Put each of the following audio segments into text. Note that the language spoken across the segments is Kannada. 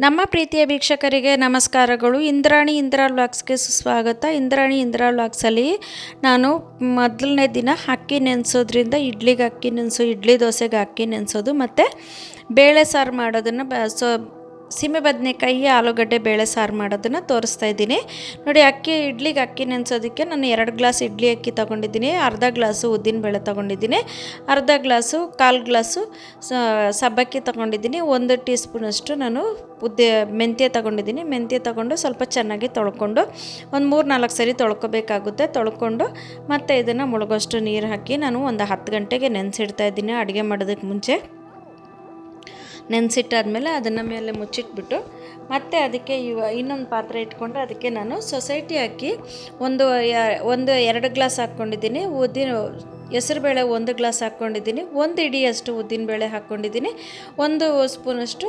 ನಮ್ಮ ಪ್ರೀತಿಯ ವೀಕ್ಷಕರಿಗೆ ನಮಸ್ಕಾರಗಳು. ಇಂದ್ರಾಣಿ ಇಂದಿರಾ ವ್ಲಾಗ್ಸ್ಗೆ ಸುಸ್ವಾಗತ. ಇಂದ್ರಾಣಿ ಇಂದಿರಾ ವ್ಲಾಗ್ಸಲ್ಲಿ ನಾನು ಮೊದಲನೇ ದಿನ ಅಕ್ಕಿ ನೆನೆಸೋದ್ರಿಂದ ಇಡ್ಲಿಗೆ ಅಕ್ಕಿ ನೆನೆಸು, ಇಡ್ಲಿ ದೋಸೆಗೆ ಅಕ್ಕಿ ನೆನೆಸೋದು, ಮತ್ತು ಬೇಳೆ ಸಾರು ಮಾಡೋದನ್ನು ಸೊ ಸೀಮೆ ಬದನೆಕಾಯಿ ಆಲೂಗಡ್ಡೆ ಬೇಳೆ ಸಾರು ಮಾಡೋದನ್ನು ತೋರಿಸ್ತಾ ಇದ್ದೀನಿ. ನೋಡಿ, ಅಕ್ಕಿ, ಇಡ್ಲಿಗೆ ಅಕ್ಕಿ ನೆನೆಸೋದಕ್ಕೆ ನಾನು ಎರಡು ಗ್ಲಾಸ್ ಇಡ್ಲಿ ಅಕ್ಕಿ ತೊಗೊಂಡಿದ್ದೀನಿ, ಅರ್ಧ ಗ್ಲಾಸು ಉದ್ದಿನ ಬೇಳೆ ತೊಗೊಂಡಿದ್ದೀನಿ, ಅರ್ಧ ಗ್ಲಾಸು ಕಾಲು ಗ್ಲಾಸು ಸಬ್ಬಕ್ಕಿ ತೊಗೊಂಡಿದ್ದೀನಿ, ಒಂದು ಟೀ ಸ್ಪೂನಷ್ಟು ನಾನು ಉದ್ದೆ, ಮೆಂತ್ಯ ತೊಗೊಂಡಿದ್ದೀನಿ, ಮೆಂತ್ಯ ತೊಗೊಂಡು ಸ್ವಲ್ಪ ಚೆನ್ನಾಗಿ ತೊಳ್ಕೊಂಡು, ಒಂದು ಮೂರು ನಾಲ್ಕು ಸರಿ ತೊಳ್ಕೊಬೇಕಾಗುತ್ತೆ, ತೊಳ್ಕೊಂಡು ಮತ್ತು ಇದನ್ನು ಮುಳುಗೋಷ್ಟು ನೀರು ಹಾಕಿ ನಾನು ಒಂದು ಹತ್ತು ಗಂಟೆಗೆ ನೆನೆಸಿಡ್ತಾ ಇದ್ದೀನಿ ಅಡುಗೆ ಮಾಡೋದಕ್ಕೆ ಮುಂಚೆ. ನೆನೆಸಿಟ್ಟಾದ್ಮೇಲೆ ಅದನ್ನು ಮೇಲೆ ಮುಚ್ಚಿಟ್ಬಿಟ್ಟು ಮತ್ತೆ ಅದಕ್ಕೆ ಇವ ಇನ್ನೊಂದು ಪಾತ್ರೆ ಇಟ್ಕೊಂಡು ಅದಕ್ಕೆ ನಾನು ಸೊಸೈಟಿ ಹಾಕಿ ಒಂದು ಒಂದು ಎರಡು ಗ್ಲಾಸ್ ಹಾಕ್ಕೊಂಡಿದ್ದೀನಿ. ಉದ್ದಿನ ಹೆಸರುಬೇಳೆ ಒಂದು ಗ್ಲಾಸ್ ಹಾಕ್ಕೊಂಡಿದ್ದೀನಿ. ಒಂದು ಇಡಿಯಷ್ಟು ಉದ್ದಿನಬೇಳೆ ಹಾಕ್ಕೊಂಡಿದ್ದೀನಿ. ಒಂದು ಸ್ಪೂನಷ್ಟು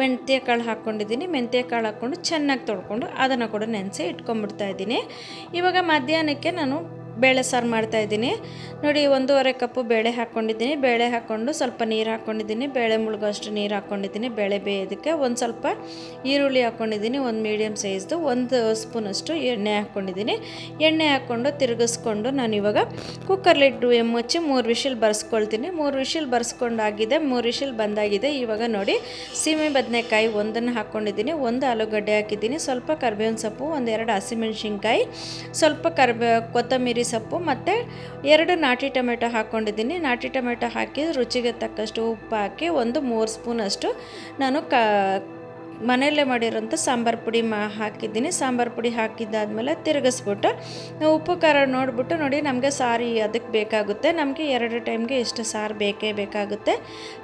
ಮೆಂತ್ಯ ಕಾಳು ಹಾಕ್ಕೊಂಡಿದ್ದೀನಿ. ಮೆಂತ್ಯ ಕಾಳು ಹಾಕ್ಕೊಂಡು ಚೆನ್ನಾಗಿ ತೊಳ್ಕೊಂಡು ಅದನ್ನು ಕೂಡ ನೆನೆಸಿ ಇಟ್ಕೊಂಡ್ಬಿಡ್ತಾ ಇದ್ದೀನಿ. ಇವಾಗ ಮಧ್ಯಾಹ್ನಕ್ಕೆ ನಾನು ಬೇಳೆ ಸಾರು ಮಾಡ್ತಾಯಿದ್ದೀನಿ ನೋಡಿ, ಒಂದೂವರೆ ಕಪ್ಪು ಬೇಳೆ ಹಾಕ್ಕೊಂಡಿದ್ದೀನಿ. ಬೇಳೆ ಹಾಕ್ಕೊಂಡು ಸ್ವಲ್ಪ ನೀರು ಹಾಕ್ಕೊಂಡಿದ್ದೀನಿ. ಬೇಳೆ ಮುಳುಗೋಷ್ಟು ನೀರು ಹಾಕ್ಕೊಂಡಿದ್ದೀನಿ. ಬೇಳೆ ಬೇಯೋದಕ್ಕೆ ಒಂದು ಸ್ವಲ್ಪ ಈರುಳ್ಳಿ ಹಾಕ್ಕೊಂಡಿದ್ದೀನಿ. ಒಂದು ಮೀಡಿಯಮ್ ಸೈಜ್ದು, ಒಂದು ಸ್ಪೂನಷ್ಟು ಎಣ್ಣೆ ಹಾಕ್ಕೊಂಡಿದ್ದೀನಿ. ಎಣ್ಣೆ ಹಾಕ್ಕೊಂಡು ತಿರುಗಿಸ್ಕೊಂಡು ನಾನು ಇವಾಗ ಕುಕ್ಕರ್ಲಿಟ್ಟು ಮುಚ್ಚಿ ಮೂರು ವಿಷಲ್ ಬರ್ಸ್ಕೊಳ್ತೀನಿ. ಮೂರು ವಿಷಲ್ ಬರ್ಸ್ಕೊಂಡಾಗಿದೆ, ಮೂರು ವಿಷಲ್ ಬಂದಾಗಿದೆ. ಇವಾಗ ನೋಡಿ, ಸೀಮೆ ಬದನೆಕಾಯಿ ಒಂದನ್ನು ಹಾಕ್ಕೊಂಡಿದ್ದೀನಿ. ಒಂದು ಆಲೂಗಡ್ಡೆ ಹಾಕಿದ್ದೀನಿ. ಸ್ವಲ್ಪ ಕರ್ಬೇವಿನ ಸೊಪ್ಪು, ಒಂದೆರಡು ಹಸಿಮೆಣ್ಸಿನ್ಕಾಯಿ, ಸ್ವಲ್ಪ ಕರ್ಬೇ, ಕೊತ್ತಂಬರಿ ಸೊಪ್ಪು ಮತ್ತು ಎರಡು ನಾಟಿ ಟೊಮೆಟೊ ಹಾಕ್ಕೊಂಡಿದ್ದೀನಿ. ನಾಟಿ ಟೊಮೆಟೊ ಹಾಕಿ ರುಚಿಗೆ ತಕ್ಕಷ್ಟು ಉಪ್ಪು ಹಾಕಿ ಒಂದು ಮೂರು ಸ್ಪೂನಷ್ಟು ನಾನು ಕ ಮನೆಯಲ್ಲೇ ಮಾಡಿರೋಂಥ ಸಾಂಬಾರು ಪುಡಿ ಮಾ ಹಾಕಿದ್ದೀನಿ. ಸಾಂಬಾರು ಪುಡಿ ಹಾಕಿದ್ದಾದಮೇಲೆ ತಿರುಗಿಸ್ಬಿಟ್ಟು ಉಪ್ಪು, ಖಾರ ನೋಡಿಬಿಟ್ಟು ನೋಡಿ ನಮಗೆ ಸಾರಿ ಅದಕ್ಕೆ ಬೇಕಾಗುತ್ತೆ. ನಮಗೆ ಎರಡು ಟೈಮ್ಗೆ ಇಷ್ಟು ಸಾರು ಬೇಕೇ ಬೇಕಾಗುತ್ತೆ.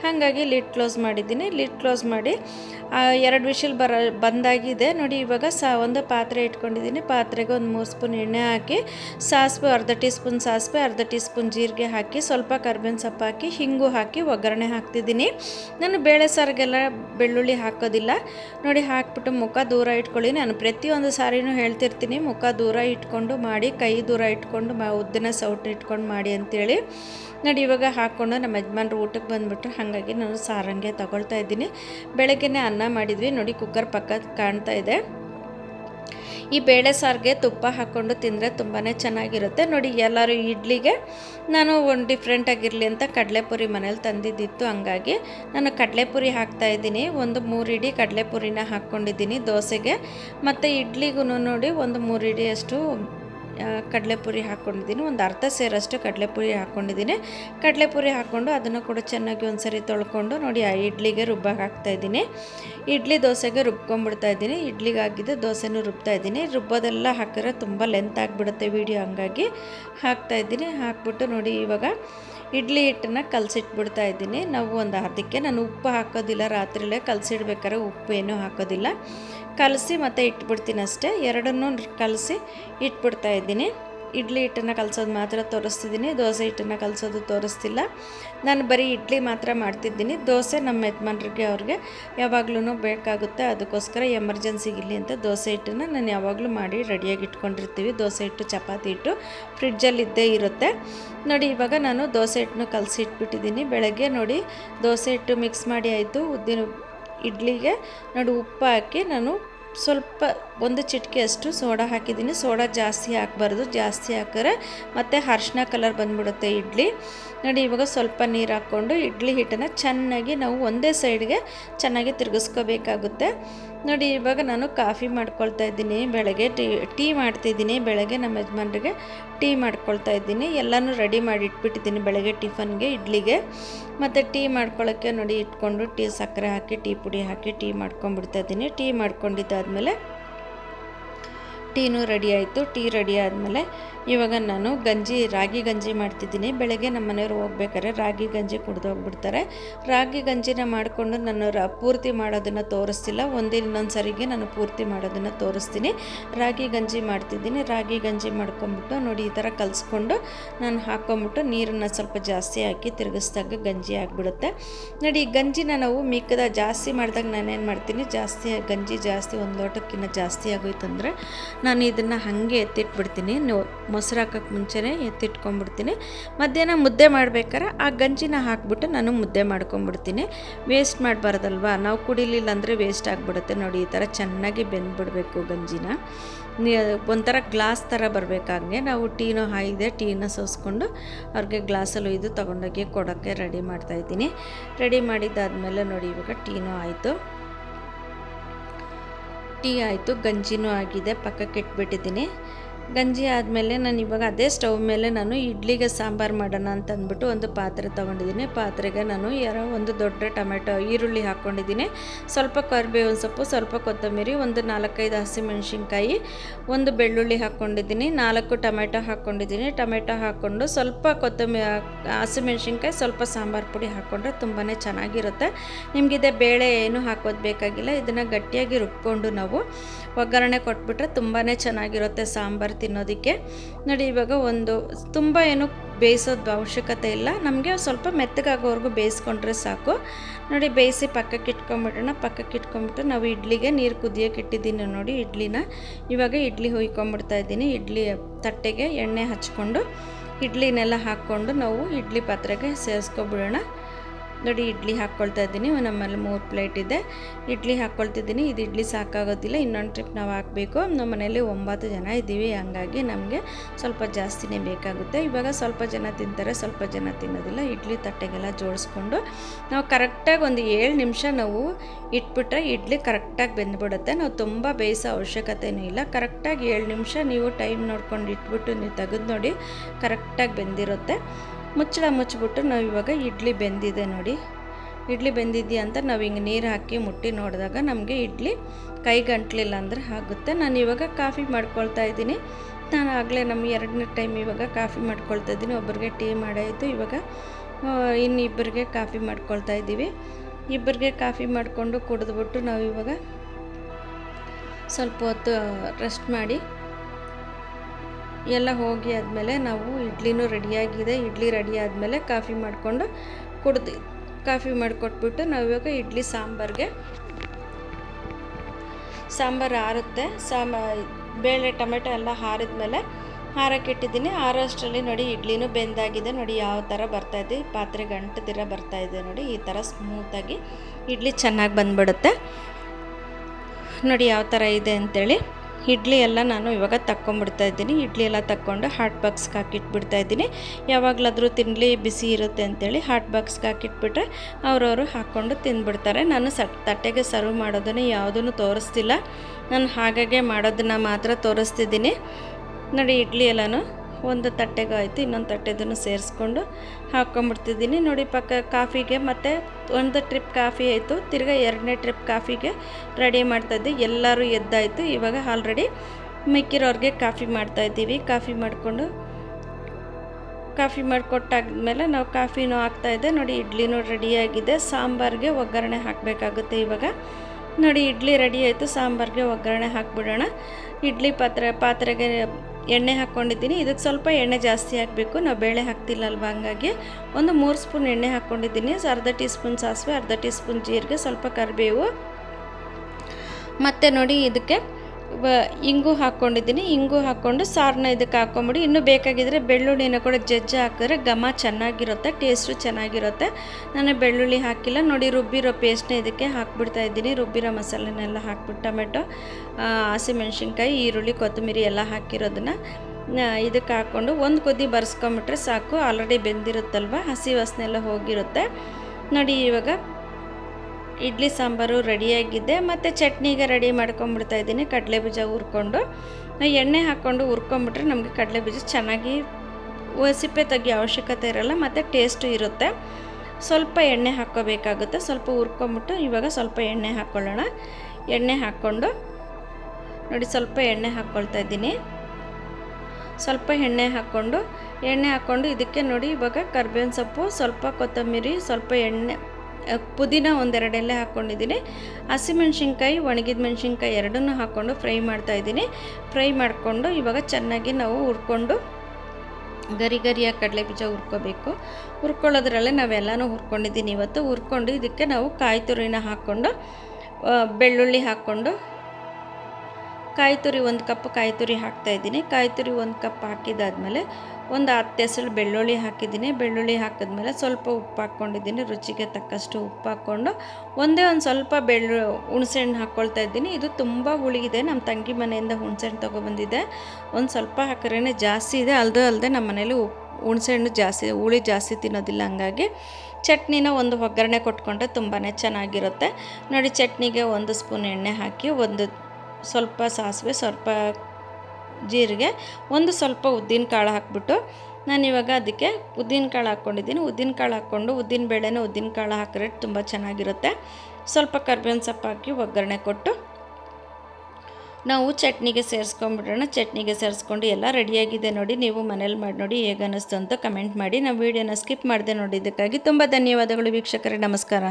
ಹಾಗಾಗಿ ಲಿಡ್ ಕ್ಲೋಸ್ ಮಾಡಿದ್ದೀನಿ. ಲಿಡ್ ಕ್ಲೋಸ್ ಮಾಡಿ ಎರಡು ವಿಷಲ್ ಬರ ಬಂದಾಗಿದೆ. ನೋಡಿ ಇವಾಗ ಸಾ ಒಂದು ಪಾತ್ರೆ ಇಟ್ಕೊಂಡಿದ್ದೀನಿ. ಪಾತ್ರೆಗೆ ಒಂದು ಮೂರು ಸ್ಪೂನ್ ಎಣ್ಣೆ ಹಾಕಿ, ಸಾಸಿವೆ ಅರ್ಧ ಟೀ ಸ್ಪೂನ್ ಸಾಸಿವೆ, ಅರ್ಧ ಟೀ ಸ್ಪೂನ್ ಜೀರಿಗೆ ಹಾಕಿ, ಸ್ವಲ್ಪ ಕರ್ಬೇವಿನ ಸೊಪ್ಪು ಹಾಕಿ, ಹಿಂಗು ಹಾಕಿ ಒಗ್ಗರಣೆ ಹಾಕ್ತಿದ್ದೀನಿ. ನಾನು ಬೇಳೆ ಸಾರಿಗೆಲ್ಲ ಬೆಳ್ಳುಳ್ಳಿ ಹಾಕೋದಿಲ್ಲ. ನೋಡಿ ಹಾಕ್ಬಿಟ್ಟು ಮುಖ ದೂರ ಇಟ್ಕೊಳ್ಳಿ. ನಾನು ಪ್ರತಿಯೊಂದು ಸಾರಿನೂ ಹೇಳ್ತಿರ್ತೀನಿ, ಮುಖ ದೂರ ಇಟ್ಕೊಂಡು ಮಾಡಿ, ಕೈ ದೂರ ಇಟ್ಕೊಂಡು ಉದ್ದಿನ ಸೌಟು ಇಟ್ಕೊಂಡು ಮಾಡಿ ಅಂತೇಳಿ. ನೋಡಿ ಇವಾಗ ಹಾಕ್ಕೊಂಡು ನಮ್ಮ ಯಜಮಾನ್ರು ಊಟಕ್ಕೆ ಬಂದುಬಿಟ್ರು. ಹಾಗಾಗಿ ನಾನು ಸಾರಂಗೆ ತಗೊಳ್ತಾ ಇದ್ದೀನಿ. ಬೆಳಗ್ಗೆನೇ ಅನ್ನ ಮಾಡಿದ್ವಿ. ನೋಡಿ ಕುಕ್ಕರ್ ಪಕ್ಕ ಕಾಣ್ತಾ ಇದೆ. ಈ ಬೇಳೆ ಸಾರಿಗೆ ತುಪ್ಪ ಹಾಕ್ಕೊಂಡು ತಿಂದರೆ ತುಂಬಾ ಚೆನ್ನಾಗಿರುತ್ತೆ. ನೋಡಿ, ಎಲ್ಲರೂ ಇಡ್ಲಿಗೆ ನಾನು ಒಂದು ಡಿಫ್ರೆಂಟಾಗಿರಲಿ ಅಂತ ಕಡಲೆಪುರಿ ಮನೇಲಿ ತಂದಿದ್ದಿತ್ತು. ಹಂಗಾಗಿ ನಾನು ಕಡಲೆಪುರಿ ಹಾಕ್ತಾ ಇದ್ದೀನಿ. ಒಂದು ಮೂರು ಇಡಿ ಕಡಲೆಪುರಿನ ಹಾಕ್ಕೊಂಡಿದ್ದೀನಿ ದೋಸೆಗೆ. ಮತ್ತು ಇಡ್ಲಿಗೂ ನೋಡಿ, ಒಂದು ಮೂರು ಇಡಿಯಷ್ಟು ಕಡಲೆಪುರಿ ಹಾಕ್ಕೊಂಡಿದ್ದೀನಿ ಒಂದು ಅರ್ಧ ಸೇರಷ್ಟು ಕಡಲೆಪುರಿ ಹಾಕ್ಕೊಂಡಿದ್ದೀನಿ ಕಡಲೆಪುರಿ ಹಾಕ್ಕೊಂಡು ಅದನ್ನು ಕೂಡ ಚೆನ್ನಾಗಿ ಒಂದ್ಸರಿ ತೊಳ್ಕೊಂಡು ನೋಡಿ, ಆ ಇಡ್ಲಿಗೆ ರುಬ್ಬಾಗಿ ಹಾಕ್ತಾಯಿದ್ದೀನಿ ಇಡ್ಲಿ ದೋಸೆಗೆ ರುಬ್ಕೊಂಡ್ಬಿಡ್ತಾ ಇದ್ದೀನಿ. ಇಡ್ಲಿಗೆ ಹಾಕಿದ್ದು ದೋಸೆನೂ ರುಬ್ತಾ ಇದ್ದೀನಿ. ರುಬ್ಬೋದೆಲ್ಲ ಹಾಕಿದ್ರೆ ತುಂಬ ಲೆಂತ್ ಆಗಿಬಿಡುತ್ತೆ ವೀಡಿಯೋ ಹಂಗಾಗಿ. ಹಾಕ್ತಾ ಇದ್ದೀನಿ. ಹಾಕ್ಬಿಟ್ಟು ನೋಡಿ, ಇವಾಗ ಇಡ್ಲಿ ಹಿಟ್ಟನ್ನು ಕಲಸಿಟ್ಬಿಡ್ತಾ ಇದ್ದೀನಿ. ನಾವು ಒಂದು ಅರ್ಧಕ್ಕೆ ನಾನು ಉಪ್ಪು ಹಾಕೋದಿಲ್ಲ, ರಾತ್ರಿಲೇ ಕಲಸಿಡ್ಬೇಕಾದ್ರೆ ಉಪ್ಪು ಏನೂ ಹಾಕೋದಿಲ್ಲ. ಕಲಸಿ ಮತ್ತು ಇಟ್ಬಿಡ್ತೀನಿ ಅಷ್ಟೇ. ಎರಡನ್ನೂ ಕಲಸಿ ಇಟ್ಬಿಡ್ತಾ ಇದ್ದೀನಿ. ಇಡ್ಲಿ ಹಿಟ್ಟನ್ನು ಕಲಸೋದು ಮಾತ್ರ ತೋರಿಸ್ತಿದ್ದೀನಿ, ದೋಸೆ ಹಿಟ್ಟನ್ನು ಕಲಸೋದು ತೋರಿಸ್ತಿಲ್ಲ. ನಾನು ಬರೀ ಇಡ್ಲಿ ಮಾತ್ರ ಮಾಡ್ತಿದ್ದೀನಿ, ದೋಸೆ ನಮ್ಮ ಯಜಮಾನ್ರಿಗೆ ಅವ್ರಿಗೆ ಯಾವಾಗ್ಲೂ ಬೇಕಾಗುತ್ತೆ, ಅದಕ್ಕೋಸ್ಕರ ಎಮರ್ಜೆನ್ಸಿಗೆ ಇಲ್ಲಿ ಅಂತ ದೋಸೆ ಹಿಟ್ಟನ್ನು ನಾನು ಯಾವಾಗಲೂ ಮಾಡಿ ರೆಡಿಯಾಗಿ ಇಟ್ಕೊಂಡಿರ್ತೀವಿ. ದೋಸೆ ಹಿಟ್ಟು, ಚಪಾತಿ ಹಿಟ್ಟು ಫ್ರಿಡ್ಜಲ್ಲಿ ಇದ್ದೇ ಇರುತ್ತೆ. ನೋಡಿ, ಇವಾಗ ನಾನು ದೋಸೆ ಹಿಟ್ಟನ್ನು ಕಲಸಿ ಇಟ್ಬಿಟ್ಟಿದ್ದೀನಿ. ಬೆಳಗ್ಗೆ ನೋಡಿ ದೋಸೆ ಹಿಟ್ಟು ಮಿಕ್ಸ್ ಮಾಡಿ ಆಯಿತು. ಉದ್ದಿನ ಇಡ್ಲಿಗೆ ನೋಡಿ ಉಪ್ಪು ಹಾಕಿ ನಾನು ಸ್ವಲ್ಪ ಒಂದು ಚಿಟಿಕೆಯಷ್ಟು ಸೋಡಾ ಹಾಕಿದ್ದೀನಿ. ಸೋಡಾ ಜಾಸ್ತಿ ಹಾಕಬಾರ್ದು, ಜಾಸ್ತಿ ಹಾಕಿದ್ರೆ ಮತ್ತು ಅರ್ಶಿನ ಕಲರ್ ಬಂದ್ಬಿಡುತ್ತೆ ಇಡ್ಲಿ. ನೋಡಿ, ಇವಾಗ ಸ್ವಲ್ಪ ನೀರು ಹಾಕ್ಕೊಂಡು ಇಡ್ಲಿ ಹಿಟ್ಟನ್ನು ಚೆನ್ನಾಗಿ ನಾವು ಒಂದೇ ಸೈಡ್ಗೆ ಚೆನ್ನಾಗಿ ತಿರುಗಿಸ್ಕೋಬೇಕಾಗುತ್ತೆ. ನೋಡಿ, ಇವಾಗ ನಾನು ಕಾಫಿ ಮಾಡ್ಕೊಳ್ತಾ ಇದ್ದೀನಿ. ಬೆಳಗ್ಗೆ ಟೀ ಟೀ ಮಾಡ್ತಿದ್ದೀನಿ. ಬೆಳಗ್ಗೆ ನಮ್ಮ ಯಜಮಾನ್ರಿಗೆ ಟೀ ಮಾಡ್ಕೊಳ್ತಾ ಇದ್ದೀನಿ. ಎಲ್ಲನೂ ರೆಡಿ ಮಾಡಿ ಇಟ್ಬಿಟ್ಟಿದ್ದೀನಿ ಬೆಳಗ್ಗೆ ಟಿಫನ್ಗೆ, ಇಡ್ಲಿಗೆ. ಮತ್ತು ಟೀ ಮಾಡ್ಕೊಳ್ಳೋಕ್ಕೆ ನೋಡಿ, ಇಟ್ಕೊಂಡು ಟೀ ಸಕ್ಕರೆ ಹಾಕಿ, ಟೀ ಪುಡಿ ಹಾಕಿ ಟೀ ಮಾಡ್ಕೊಂಡ್ಬಿಡ್ತಾ ಇದ್ದೀನಿ. ಟೀ ಮಾಡ್ಕೊಂಡಿದ್ದಾದಮೇಲೆ ಟೀನು ರೆಡಿ ಆಯಿತು, ಟೀ ರೆಡಿ ಆದಮೇಲೆ ಇವಾಗ ನಾನು ಗಂಜಿ, ರಾಗಿ ಗಂಜಿ ಮಾಡ್ತಿದ್ದೀನಿ. ಬೆಳಗ್ಗೆ ನಮ್ಮ ಮನೆಯವ್ರು ಹೋಗ್ಬೇಕಾದ್ರೆ ರಾಗಿ ಗಂಜಿ ಕುಡ್ದು ಹೋಗ್ಬಿಡ್ತಾರೆ. ರಾಗಿ ಗಂಜಿನ ಮಾಡಿಕೊಂಡು ನಾನು ರಾ, ಪೂರ್ತಿ ಮಾಡೋದನ್ನು ತೋರಿಸ್ತಿಲ್ಲ. ಒಂದೇ ಇನ್ನೊಂದು ಸರಿಗೆ ನಾನು ಪೂರ್ತಿ ಮಾಡೋದನ್ನು ತೋರಿಸ್ತೀನಿ. ರಾಗಿ ಗಂಜಿ ಮಾಡ್ತಿದ್ದೀನಿ. ರಾಗಿ ಗಂಜಿ ಮಾಡ್ಕೊಂಬಿಟ್ಟು ನೋಡಿ, ಈ ಥರ ಕಲಿಸ್ಕೊಂಡು ನಾನು ಹಾಕ್ಕೊಂಬಿಟ್ಟು ನೀರನ್ನು ಸ್ವಲ್ಪ ಜಾಸ್ತಿ ಹಾಕಿ ತಿರುಗಿಸ್ದಾಗ ಗಂಜಿ ಆಗಿಬಿಡುತ್ತೆ. ನೋಡಿ, ಈ ಗಂಜಿನ ನಾವು ಮಿಕ್ಕದ ಜಾಸ್ತಿ ಮಾಡಿದಾಗ ನಾನೇನು ಮಾಡ್ತೀನಿ? ಜಾಸ್ತಿ ಗಂಜಿ ಜಾಸ್ತಿ, ಒಂದು ಲೋಟಕ್ಕಿಂತ ಜಾಸ್ತಿ ಆಗೋಯ್ತು ಅಂದರೆ ನಾನು ಇದನ್ನು ಹಾಗೆ ಎತ್ತಿಟ್ಬಿಡ್ತೀನಿ. ಮೊಸರು ಹಾಕೋಕ್ಕೆ ಮುಂಚೆನೇ ಎತ್ತಿಟ್ಕೊಂಡ್ಬಿಡ್ತೀನಿ. ಮಧ್ಯಾಹ್ನ ಮುದ್ದೆ ಮಾಡ್ಬೇಕಾರೆ ಆ ಗಂಜಿನ ಹಾಕ್ಬಿಟ್ಟು ನಾನು ಮುದ್ದೆ ಮಾಡ್ಕೊಂಬಿಡ್ತೀನಿ ವೇಸ್ಟ್ ಮಾಡಬಾರ್ದಲ್ವಾ? ನಾವು ಕುಡಿಲಿಲ್ಲ ಅಂದರೆ ವೇಸ್ಟ್ ಆಗಿಬಿಡುತ್ತೆ ನೋಡಿ, ಈ ಥರ ಚೆನ್ನಾಗಿ ಬೆಂದ್ಬಿಡಬೇಕು ಗಂಜಿನ. ಒಂಥರ ಗ್ಲಾಸ್ ಥರ ಬರಬೇಕಾಗೆ ನಾವು ಟೀನೂ ಹಾಯಿದೆ, ಟೀನ ಸೋಸ್ಕೊಂಡು ಅವ್ರಿಗೆ ಗ್ಲಾಸಲ್ಲಿ ಇದು ತೊಗೊಂಡೋಗಿ ಕೊಡೋಕ್ಕೆ ರೆಡಿ ಮಾಡ್ತಾಯಿದ್ದೀನಿ ರೆಡಿ ಮಾಡಿದ್ದಾದಮೇಲೆ ನೋಡಿ, ಇವಾಗ ಟೀನೂ ಆಯಿತು. ಟೀ ಆಯಿತು ಗಂಜಿನೂ ಆಗಿದೆ ಪಕ್ಕಕ್ಕೆ ಇಟ್ಬಿಟ್ಟಿದ್ದೀನಿ ಗಂಜಿ ಆದಮೇಲೆ ನಾನು ಇವಾಗ ಅದೇ ಸ್ಟವ್ ಮೇಲೆ ನಾನು ಇಡ್ಲಿಗೆ ಸಾಂಬಾರು ಮಾಡೋಣ ಅಂತ ಅಂದ್ಬಿಟ್ಟು ಒಂದು ಪಾತ್ರೆ ತೊಗೊಂಡಿದ್ದೀನಿ. ಪಾತ್ರೆಗೆ ನಾನು ಯಾರೋ ಒಂದು ದೊಡ್ಡ ಟೊಮೆಟೊ, ಈರುಳ್ಳಿ ಹಾಕ್ಕೊಂಡಿದ್ದೀನಿ. ಸ್ವಲ್ಪ ಕರಿಬೇವಿನ ಸೊಪ್ಪು, ಸ್ವಲ್ಪ ಕೊತ್ತಂಬರಿ, ಒಂದು ನಾಲ್ಕೈದು ಹಸಿಮೆಣಸಿನ್ಕಾಯಿ, ಒಂದು ಬೆಳ್ಳುಳ್ಳಿ ಹಾಕ್ಕೊಂಡಿದ್ದೀನಿ. ನಾಲ್ಕು ಟೊಮೆಟೊ ಹಾಕ್ಕೊಂಡಿದ್ದೀನಿ. ಟೊಮೆಟೊ ಹಾಕ್ಕೊಂಡು ಸ್ವಲ್ಪ ಕೊತ್ತಂಬರಿ, ಹಸಿಮೆಣಸಿನ್ಕಾಯಿ, ಸ್ವಲ್ಪ ಸಾಂಬಾರು ಪುಡಿ ಹಾಕ್ಕೊಂಡ್ರೆ ತುಂಬಾ ಚೆನ್ನಾಗಿರುತ್ತೆ. ನಿಮಗಿದೆ ಬೇಳೆ ಏನು ಹಾಕೋದು ಬೇಕಾಗಿಲ್ಲ. ಇದನ್ನು ಗಟ್ಟಿಯಾಗಿ ರುಬ್ಕೊಂಡು ನಾವು ಒಗ್ಗರಣೆ ಕೊಟ್ಬಿಟ್ರೆ ತುಂಬಾ ಚೆನ್ನಾಗಿರುತ್ತೆ ಸಾಂಬಾರು ತಿನ್ನೋದಕ್ಕೆ. ನೋಡಿ, ಇವಾಗ ಒಂದು ತುಂಬ ಏನು ಬೇಯಿಸೋದು ಅವಶ್ಯಕತೆ ಇಲ್ಲ. ನಮಗೆ ಸ್ವಲ್ಪ ಮೆತ್ತಗಾಗೋವರೆಗೂ ಬೇಯಿಸ್ಕೊಂಡ್ರೆ ಸಾಕು. ನೋಡಿ, ಬೇಯಿಸಿ ಪಕ್ಕಕ್ಕೆ ಇಟ್ಕೊಂಬಿಡೋಣ. ಪಕ್ಕಕ್ಕೆ ಇಟ್ಕೊಂಬಿಟ್ಟು ನಾವು ಇಡ್ಲಿಗೆ ನೀರು ಕುದಿಯೋಕೆ ಇಟ್ಟಿದ್ದೀನಿ ನೋಡಿ ಇಡ್ಲಿನ. ಇವಾಗ ಇಡ್ಲಿ ಹುಯ್ಕೊಂಬಿಡ್ತಾ ಇದ್ದೀನಿ. ಇಡ್ಲಿ ತಟ್ಟೆಗೆ ಎಣ್ಣೆ ಹಚ್ಕೊಂಡು ಇಡ್ಲಿನೆಲ್ಲ ಹಾಕ್ಕೊಂಡು ನಾವು ಇಡ್ಲಿ ಪಾತ್ರೆಗೆ ಸೇರಿಸ್ಕೊಬಿಡೋಣ. ನೋಡಿ, ಇಡ್ಲಿ ಹಾಕ್ಕೊಳ್ತಾ ಇದ್ದೀನಿ. ನಮ್ಮಲ್ಲಿ ಮೂರು ಪ್ಲೇಟ್ ಇದೆ. ಇಡ್ಲಿ ಹಾಕ್ಕೊಳ್ತಿದ್ದೀನಿ. ಇದು ಇಡ್ಲಿ ಸಾಕಾಗೋದಿಲ್ಲ. ಇನ್ನೊಂದು ಟ್ರಿಪ್ ನಾವು ಹಾಕಬೇಕು. ನಮ್ಮ ಮನೇಲಿ ಒಂಬತ್ತು ಜನ ಇದ್ದೀವಿ. ಹಂಗಾಗಿ ನಮಗೆ ಸ್ವಲ್ಪ ಜಾಸ್ತಿನೇ ಬೇಕಾಗುತ್ತೆ. ಇವಾಗ ಸ್ವಲ್ಪ ಜನ ತಿಂತಾರೆ, ಸ್ವಲ್ಪ ಜನ ತಿನ್ನೋದಿಲ್ಲ. ಇಡ್ಲಿ ತಟ್ಟೆಗೆಲ್ಲ ಜೋಡಿಸ್ಕೊಂಡು ನಾವು ಕರೆಕ್ಟಾಗಿ ಒಂದು ಏಳು ನಿಮಿಷ ನಾವು ಇಟ್ಬಿಟ್ರೆ ಇಡ್ಲಿ ಕರೆಕ್ಟಾಗಿ ಬೆಂದ್ಬಿಡುತ್ತೆ. ನಾವು ತುಂಬ ಬೇಯಿಸೋ ಅವಶ್ಯಕತೆಯೂ ಇಲ್ಲ. ಕರೆಕ್ಟಾಗಿ ಏಳು ನಿಮಿಷ ನೀವು ಟೈಮ್ ನೋಡ್ಕೊಂಡು ಇಟ್ಬಿಟ್ಟು ನೀವು ತೆಗೆದು ನೋಡಿ ಕರೆಕ್ಟಾಗಿ ಬೆಂದಿರುತ್ತೆ. ಮುಚ್ಚಳ ಮುಚ್ಚಿಬಿಟ್ಟು ನಾವು ಇವಾಗ ಇಡ್ಲಿ ಬೆಂದಿದೆ ನೋಡಿ. ಇಡ್ಲಿ ಬೆಂದಿದೆಯಾ ಅಂತ ನಾವು ಹಿಂಗೆ ನೀರು ಹಾಕಿ ಮುಟ್ಟಿ ನೋಡಿದಾಗ ನಮಗೆ ಇಡ್ಲಿ ಕೈ ಗಂಟ್ಲಿಲ್ಲ ಅಂದರೆ ಆಗುತ್ತೆ. ನಾನು ಇವಾಗ ಕಾಫಿ ಮಾಡ್ಕೊಳ್ತಾ ಇದ್ದೀನಿ. ನಾನು ಆಗಲೇ ನಮ್ಗೆ ಎರಡನೇ ಟೈಮ್ ಇವಾಗ ಕಾಫಿ ಮಾಡ್ಕೊಳ್ತಾ ಇದ್ದೀನಿ. ಒಬ್ಬರಿಗೆ ಟೀ ಮಾಡಾಯಿತು. ಇವಾಗ ಇನ್ನಿಬ್ಬರಿಗೆ ಕಾಫಿ ಮಾಡ್ಕೊಳ್ತಾ ಇದ್ದೀವಿ. ಇಬ್ಬರಿಗೆ ಕಾಫಿ ಮಾಡಿಕೊಂಡು ಕುಡಿದ್ಬಿಟ್ಟು ನಾವು ಇವಾಗ ಸ್ವಲ್ಪ ಹೊತ್ತು ರೆಸ್ಟ್ ಮಾಡಿ ಎಲ್ಲ ಹೋಗಿ ಆದಮೇಲೆ ನಾವು ಇಡ್ಲಿನೂ ರೆಡಿಯಾಗಿದೆ. ಇಡ್ಲಿ ರೆಡಿ ಆದಮೇಲೆ ಕಾಫಿ ಮಾಡಿಕೊಂಡು ಕುಡ್ದು ಕಾಫಿ ಮಾಡಿಕೊಟ್ಬಿಟ್ಟು ನಾವು ಇವಾಗ ಇಡ್ಲಿ ಸಾಂಬಾರಿಗೆ ಸಾಂಬಾರು ಆರುತ್ತೆ. ಸಾಂಬ ಬೇಳೆ, ಟೊಮೆಟೊ ಎಲ್ಲ ಹಾರಿದ್ಮೇಲೆ ಹಾರಕ್ಕಿಟ್ಟಿದ್ದೀನಿ ಆರೋಷ್ಟರಲ್ಲಿ ನೋಡಿ ಇಡ್ಲಿನೂ ಬೆಂದಾಗಿದೆ. ನೋಡಿ ಯಾವ ಥರ ಬರ್ತಾಯಿದೆ ಪಾತ್ರೆ ಗಂಟದಿರ ಬರ್ತಾಯಿದೆ ನೋಡಿ. ಈ ಥರ ಸ್ಮೂತಾಗಿ ಇಡ್ಲಿ ಚೆನ್ನಾಗಿ ಬಂದ್ಬಿಡುತ್ತೆ. ನೋಡಿ ಯಾವ ಥರ ಇದೆ ಅಂಥೇಳಿ ಇಡ್ಲಿ ಎಲ್ಲ ನಾನು ಇವಾಗ ತಕ್ಕೊಂಬಿಡ್ತಾ ಇದ್ದೀನಿ. ಇಡ್ಲಿ ಎಲ್ಲ ತಕ್ಕೊಂಡು ಹಾಟ್ ಬಾಕ್ಸ್ಗೆ ಹಾಕಿಟ್ಬಿಡ್ತಾ ಇದ್ದೀನಿ. ಯಾವಾಗಲಾದರೂ ತಿನ್ನಲಿ ಬಿಸಿ ಇರುತ್ತೆ ಅಂತೇಳಿ ಹಾಟ್ ಬಾಕ್ಸ್ಗೆ ಹಾಕಿಟ್ಬಿಟ್ರೆ ಅವರವರು ಹಾಕ್ಕೊಂಡು ತಿಂದ್ಬಿಡ್ತಾರೆ ನಾನು ಸ, ತಟ್ಟೆಗೆ ಸರ್ವ್ ಮಾಡೋದನ್ನು ಯಾವುದನ್ನು ತೋರಿಸ್ತಿಲ್ಲ. ನಾನು ಹಾಗಾಗೆ ಮಾಡೋದನ್ನು ಮಾತ್ರ ತೋರಿಸ್ತಿದ್ದೀನಿ. ನೋಡಿ ಇಡ್ಲಿ ಎಲ್ಲನೂ ಒಂದು ತಟ್ಟೆಗೆ ಆಯಿತು ಇನ್ನೊಂದು ತಟ್ಟೆದನ್ನು ಸೇರಿಸ್ಕೊಂಡು ಹಾಕ್ಕೊಂಬಿಡ್ತಿದ್ದೀನಿ. ನೋಡಿ, ಪಕ್ಕ ಕಾಫಿಗೆ ಮತ್ತು ಒಂದು ಟ್ರಿಪ್ ಕಾಫಿ ಆಯಿತು. ತಿರ್ಗಾ ಎರಡನೇ ಟ್ರಿಪ್ ಕಾಫಿಗೆ ರೆಡಿ ಮಾಡ್ತಾಯಿದ್ದೆ ಎಲ್ಲರೂ ಎದ್ದಾಯಿತು. ಇವಾಗ ಆಲ್ರೆಡಿ ಮಿಕ್ಕಿರೋರಿಗೆ ಕಾಫಿ ಮಾಡ್ತಾಯಿದ್ದೀವಿ ಕಾಫಿ ಮಾಡಿಕೊಂಡು, ಕಾಫಿ ಮಾಡಿಕೊಟ್ಟಾದ್ಮೇಲೆ ನಾವು ಕಾಫಿನೂ ಹಾಕ್ತಾಯಿದ್ದೆ ನೋಡಿ, ಇಡ್ಲಿನೂ ರೆಡಿಯಾಗಿದೆ ಸಾಂಬಾರಿಗೆ ಒಗ್ಗರಣೆ ಹಾಕಬೇಕಾಗುತ್ತೆ ಇವಾಗ. ನೋಡಿ, ಇಡ್ಲಿ ರೆಡಿ ಆಯಿತು. ಸಾಂಬಾರಿಗೆ ಒಗ್ಗರಣೆ ಹಾಕ್ಬಿಡೋಣ. ಇಡ್ಲಿ ಪಾತ್ರೆ, ಪಾತ್ರೆಗೆ ಎಣ್ಣೆ ಹಾಕ್ಕೊಂಡಿದ್ದೀನಿ. ಇದಕ್ಕೆ ಸ್ವಲ್ಪ ಎಣ್ಣೆ ಜಾಸ್ತಿ ಹಾಕಬೇಕು. ನಾವು ಬೇಳೆ ಹಾಕ್ತಿಲ್ಲಲ್ವ ಹಂಗಾಗಿ. ಒಂದು ಮೂರು ಸ್ಪೂನ್ ಎಣ್ಣೆ ಹಾಕ್ಕೊಂಡಿದ್ದೀನಿ. ಅರ್ಧ ಟೀ ಸ್ಪೂನ್ ಸಾಸಿವೆ, ಅರ್ಧ ಟೀ ಸ್ಪೂನ್ ಜೀರಿಗೆ, ಸ್ವಲ್ಪ ಕರಿಬೇವು. ಮತ್ತು ನೋಡಿ ಇದಕ್ಕೆ ಇಂಗು ಹಾಕ್ಕೊಂಡಿದ್ದೀನಿ. ಇಂಗು ಹಾಕ್ಕೊಂಡು ಸಾರನ್ನ ಇದಕ್ಕೆ ಹಾಕ್ಕೊಂಬಿಡಿ. ಇನ್ನೂ ಬೇಕಾಗಿದ್ದರೆ ಬೆಳ್ಳುಳ್ಳಿನ ಕೂಡ ಜಜ್ಜಿ ಹಾಕಿದ್ರೆ ಘಮ ಚೆನ್ನಾಗಿರುತ್ತೆ, ಟೇಸ್ಟು ಚೆನ್ನಾಗಿರುತ್ತೆ. ನಾನು ಬೆಳ್ಳುಳ್ಳಿ ಹಾಕಿಲ್ಲ. ನೋಡಿ, ರುಬ್ಬಿರೋ ಪೇಸ್ಟ್ನ ಇದಕ್ಕೆ ಹಾಕ್ಬಿಡ್ತಾ ಇದ್ದೀನಿ. ರುಬ್ಬಿರೋ ಮಸಾಲೆನೆಲ್ಲ ಹಾಕ್ಬಿಟ್ಟು ಟೊಮೆಟೊ ಹಸಿಮೆಣ್ಸಿನ್ಕಾಯಿ, ಈರುಳ್ಳಿ, ಕೊತ್ತಂಬರಿ ಎಲ್ಲ ಹಾಕಿರೋದನ್ನು ಇದಕ್ಕೆ ಹಾಕ್ಕೊಂಡು ಒಂದು ಕುದಿ ಬರ್ಸ್ಕೊಂಬಿಟ್ರೆ ಸಾಕು. ಆಲ್ರೆಡಿ ಬೆಂದಿರುತ್ತಲ್ವ? ಹಸಿ ವಾಸನೆಲ್ಲ ಹೋಗಿರುತ್ತೆ. ನೋಡಿ, ಇವಾಗ ಇಡ್ಲಿ ಸಾಂಬಾರು ರೆಡಿಯಾಗಿದೆ. ಮತ್ತು ಚಟ್ನಿಗೆ ರೆಡಿ ಮಾಡ್ಕೊಂಬಿಡ್ತಾ ಇದ್ದೀನಿ. ಕಡಲೆಬೀಜ ಹುರ್ಕೊಂಡು ಎಣ್ಣೆ ಹಾಕ್ಕೊಂಡು ಹುರ್ಕೊಂಬಿಟ್ರೆ ನಮಗೆ ಕಡಲೆಬೀಜ ಚೆನ್ನಾಗಿ ಸಿಪ್ಪೆ ತೆಗಿಯೋ ಅವಶ್ಯಕತೆ ಇರಲ್ಲ, ಮತ್ತು ಟೇಸ್ಟು ಇರುತ್ತೆ. ಸ್ವಲ್ಪ ಎಣ್ಣೆ ಹಾಕ್ಕೋಬೇಕಾಗುತ್ತೆ. ಸ್ವಲ್ಪ ಹುರ್ಕೊಂಬಿಟ್ಟು ಇವಾಗ ಸ್ವಲ್ಪ ಎಣ್ಣೆ ಹಾಕ್ಕೊಳ್ಳೋಣ ಎಣ್ಣೆ ಹಾಕ್ಕೊಂಡು ನೋಡಿ ಸ್ವಲ್ಪ ಎಣ್ಣೆ ಹಾಕ್ಕೊಳ್ತಾ ಇದ್ದೀನಿ. ಸ್ವಲ್ಪ ಎಣ್ಣೆ ಹಾಕ್ಕೊಂಡು ಎಣ್ಣೆ ಹಾಕ್ಕೊಂಡು ಇದಕ್ಕೆ ನೋಡಿ ಇವಾಗ ಕರ್ಬೇವಿನ ಸೊಪ್ಪು, ಸ್ವಲ್ಪ ಕೊತ್ತಂಬರಿ, ಸ್ವಲ್ಪ ಎಣ್ಣೆ ಪುದೀನ ಒಂದೆರಡೆಲ್ಲೇ ಹಾಕ್ಕೊಂಡಿದ್ದೀನಿ ಹಸಿಮೆಣ್ಸಿನ್ಕಾಯಿ, ಒಣಗಿದ ಮೆಣಸಿನ್ಕಾಯಿ ಎರಡನ್ನೂ ಹಾಕ್ಕೊಂಡು ಫ್ರೈ ಮಾಡ್ತಾ ಇದ್ದೀನಿ. ಫ್ರೈ ಮಾಡಿಕೊಂಡು ಇವಾಗ ಚೆನ್ನಾಗಿ ನಾವು ಹುರ್ಕೊಂಡು ಗರಿ ಗರಿಯಾಗಿ ಕಡಲೆ ಬೀಜ ಹುರ್ಕೋಬೇಕು. ಹುರ್ಕೊಳ್ಳೋದ್ರಲ್ಲೇ ನಾವೆಲ್ಲನೂ ಹುರ್ಕೊಂಡಿದ್ದೀನಿ ಇವತ್ತು. ಹುರ್ಕೊಂಡು ಇದಕ್ಕೆ ನಾವು ಕಾಯಿ ತುರಿನ ಹಾಕ್ಕೊಂಡು ಬೆಳ್ಳುಳ್ಳಿ ಹಾಕ್ಕೊಂಡು ಕಾಯಿ ತುರಿ ಒಂದು ಕಪ್ ಕಾಯಿ ತುರಿ ಹಾಕ್ತಾಯಿದ್ದೀನಿ ಕಾಯಿ ತುರಿ ಒಂದು ಕಪ್ ಹಾಕಿದಾದ್ಮೇಲೆ ಒಂದು ಹತ್ತು ಹೆಸರು ಬೆಳ್ಳುಳ್ಳಿ ಹಾಕಿದ್ದೀನಿ. ಬೆಳ್ಳುಳ್ಳಿ ಹಾಕಿದ್ಮೇಲೆ ಸ್ವಲ್ಪ ಉಪ್ಪು ಹಾಕ್ಕೊಂಡಿದ್ದೀನಿ. ರುಚಿಗೆ ತಕ್ಕಷ್ಟು ಉಪ್ಪು ಹಾಕ್ಕೊಂಡು ಒಂದೇ ಒಂದು ಸ್ವಲ್ಪ ಬೆಳ್ಳು ಹುಣಸೆಹಣ್ಣು ಹಾಕ್ಕೊಳ್ತಾ ಇದ್ದೀನಿ. ಇದು ತುಂಬ ಹುಳಿಗಿದೆ. ನಮ್ಮ ತಂಗಿ ಮನೆಯಿಂದ ಹುಣಸೆಹಣ್ಣು ತೊಗೊಬಂದಿದೆ. ಒಂದು ಸ್ವಲ್ಪ ಹಾಕಿದ್ರೇ ಜಾಸ್ತಿ ಇದೆ. ಅಲ್ಲದೆ ಅಲ್ಲದೆ ನಮ್ಮ ಮನೇಲಿ ಉಪ್ಪು ಹುಣಸೆಹಣ್ಣು ಜಾಸ್ತಿ, ಹುಳಿ ಜಾಸ್ತಿ ತಿನ್ನೋದಿಲ್ಲ. ಹಂಗಾಗಿ ಚಟ್ನಿನ ಒಂದು ಒಗ್ಗರಣೆ ಕೊಟ್ಕೊಂಡ್ರೆ ತುಂಬಾ ಚೆನ್ನಾಗಿರುತ್ತೆ. ನೋಡಿ ಚಟ್ನಿಗೆ ಒಂದು ಸ್ಪೂನ್ ಎಣ್ಣೆ ಹಾಕಿ ಒಂದು ಸ್ವಲ್ಪ ಸಾಸಿವೆ, ಸ್ವಲ್ಪ ಜೀರಿಗೆ, ಒಂದು ಸ್ವಲ್ಪ ಉದ್ದಿನ ಕಾಳು ಹಾಕ್ಬಿಟ್ಟು ನಾನಿವಾಗ ಅದಕ್ಕೆ ಉದ್ದಿನ ಕಾಳು ಹಾಕ್ಕೊಂಡಿದ್ದೀನಿ. ಉದ್ದಿನ ಕಾಳು ಹಾಕ್ಕೊಂಡು ಉದ್ದಿನ ಬೇಳೆನ ಉದ್ದಿನ ಹಾಕಿದ್ರೆ ತುಂಬ ಚೆನ್ನಾಗಿರುತ್ತೆ. ಸ್ವಲ್ಪ ಕರ್ಬೇವಿನ ಸೊಪ್ಪು ಹಾಕಿ ಒಗ್ಗರಣೆ ಕೊಟ್ಟು ನಾವು ಚಟ್ನಿಗೆ ಸೇರಿಸ್ಕೊಂಡ್ಬಿಡೋಣ ಚಟ್ನಿಗೆ ಸೇರಿಸ್ಕೊಂಡು ಎಲ್ಲ ರೆಡಿಯಾಗಿದೆ ನೋಡಿ. ನೀವು ಮನೇಲಿ ಮಾಡಿ ನೋಡಿ ಹೇಗೆ ಅನ್ನಿಸ್ತು ಅಂತ ಕಮೆಂಟ್ ಮಾಡಿ. ನಾವು ವೀಡಿಯೋನ ಸ್ಕಿಪ್ ಮಾಡಿದೆ ನೋಡಿದ್ದಕ್ಕಾಗಿ ತುಂಬ ಧನ್ಯವಾದಗಳು ವೀಕ್ಷಕರೇ. ನಮಸ್ಕಾರ.